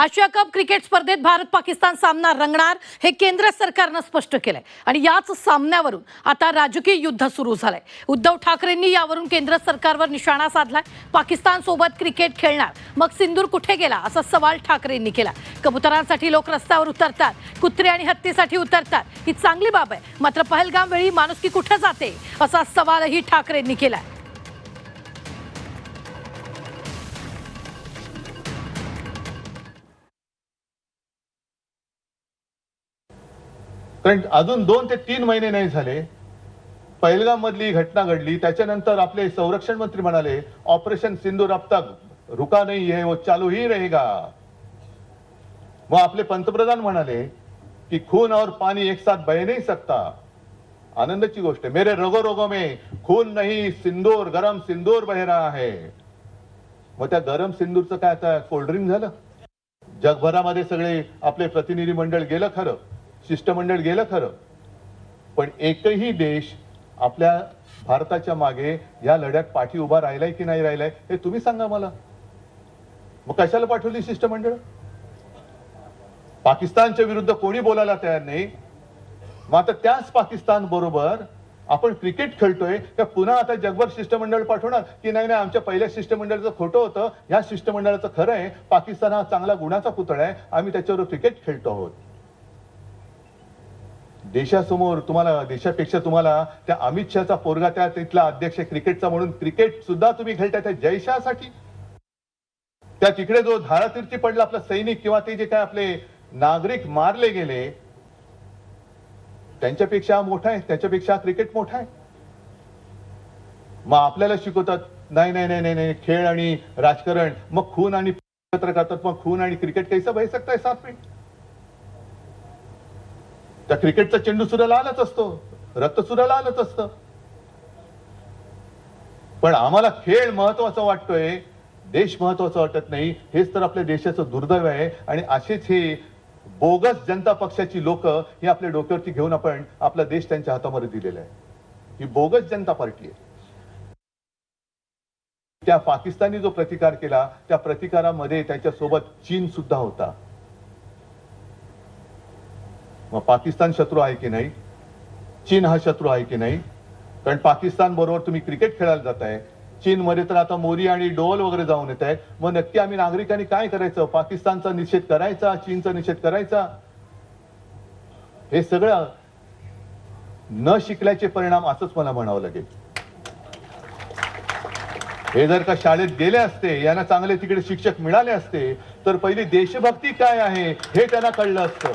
आशिया cup cricket स्पर्धेत भारत पाकिस्तान सामना रंगणार हे केंद्र सरकारनं स्पष्ट केलंय. आणि याच सामन्यावरून आता राजकीय युद्ध सुरू झालंय. उद्धव ठाकरेंनी यावरून केंद्र सरकारवर निशाणा साधलाय. पाकिस्तान सोबत क्रिकेट खेळणार. मग सिंदूर कुठे गेला? असा सवाल ठाकरेंनी केला. कबुतरांसाठी लोक रस्त्यावर उतरतात. कुत्रे आणि हत्तीसाठी उतरतात. ही चांगली बाब आहे. मात्र पहलगाम वेळी माणुसकी कुठे जाते? असा सवालही ठाकरेंनी केलाय. कारण अजून दोन ते तीन महिने नाही झाले. पहिलगाम मधली घटना घडली. त्याच्यानंतर आपले संरक्षण मंत्री म्हणाले ऑपरेशन सिंदूर अब तक रुका नाही है वो चालू ही रहेगा. व आपले पंतप्रधान म्हणाले की खून और पाणी एक साथ बह नाही सकता. आनंदाची गोष्ट आहे. मेरे रगो रोगो में खून नहीं सिंदूर गरम सिंदूर बह रहा है. मग त्या गरम सिंदूरचं काय आता कोल्ड्रिंक झालं? जगभरामध्ये सगळे आपले प्रतिनिधी मंडळ गेलं खरं. शिष्टमंडळ गेलं खरं. पण एकही देश आपल्या भारताच्या मागे या लढ्यात पाठी उभा राहिलाय की नाही राहिलाय हे तुम्ही सांगा मला. मग कशाला पाठवली शिष्टमंडळ? पाकिस्तानच्या विरुद्ध कोणी बोलायला तयार नाही? मग आता त्याच पाकिस्तान बरोबर आपण क्रिकेट खेळतोय का पुन्हा आता जगभर शिष्टमंडळ पाठवणार की नाही नाही आमच्या पहिल्या शिष्टमंडळाचं खोटं होतं. ह्या शिष्टमंडळाचं खरं आहे पाकिस्तान हा चांगला गुणाचा पुतळा आहे आम्ही त्याच्यावर क्रिकेट खेळतो आहोत. देशासमोर तुम्हाला देशापेक्षा तुम्हाला त्या अमित शहाचा पोरगा त्या तिथला अध्यक्ष क्रिकेटचा म्हणून क्रिकेट सुद्धा तुम्ही खेळताय त्या जयशासाठी त्या तिकडे जो धारातीर्थी पडला आपला सैनिक किंवा ते जे काय आपले नागरिक मारले गेले त्यांच्यापेक्षा मोठा आहे त्याच्यापेक्षा क्रिकेट मोठा आहे. मग आपल्याला शिकवतात नाही नाही नाही नाही नाही खेळ आणि राजकारण मग खून आणि एकत्र करतात मग खून आणि क्रिकेट कैसा बह सकता है साथ में? त्या क्रिकेटचा चेंडू सुद्धा लालच असतो. रक्त सुद्धा लालच असतं. पण आम्हाला खेळ महत्त्वाचा वाटतोय देश महत्त्वाचा वाटत नाही हेच तर आपल्या देशाचं दुर्दैव आहे. आणि असेच हे बोगस जनता पक्षाची लोक हे आपल्या डोक्यावरती घेऊन आपण आपला देश त्यांच्या हातामध्ये दिलेला आहे. ही बोगस जनता पार्टी आहे. त्या पाकिस्तानी जो प्रतिकार केला त्या प्रतिकारामध्ये त्याच्यासोबत चीन सुद्धा होता. मग पाकिस्तान शत्रू आहे की नाही? चीन हा शत्रू आहे की नाही? कारण पाकिस्तान बरोबर तुम्ही क्रिकेट खेळायला जाताय. चीनमध्ये तर आता मोरी आणि डोल वगैरे जाऊन येत आहेत मग नक्की आम्ही नागरिकांनी काय करायचं? पाकिस्तानचा निषेध करायचा? चीनचा निषेध करायचा? हे सगळं न शिकल्याचे परिणाम असंच मला म्हणावं लागेल. हे जर का शाळेत गेले असते यांना चांगले तिकडे शिक्षक मिळाले असते तर पहिली देशभक्ती काय आहे हे त्यांना कळलं असतं.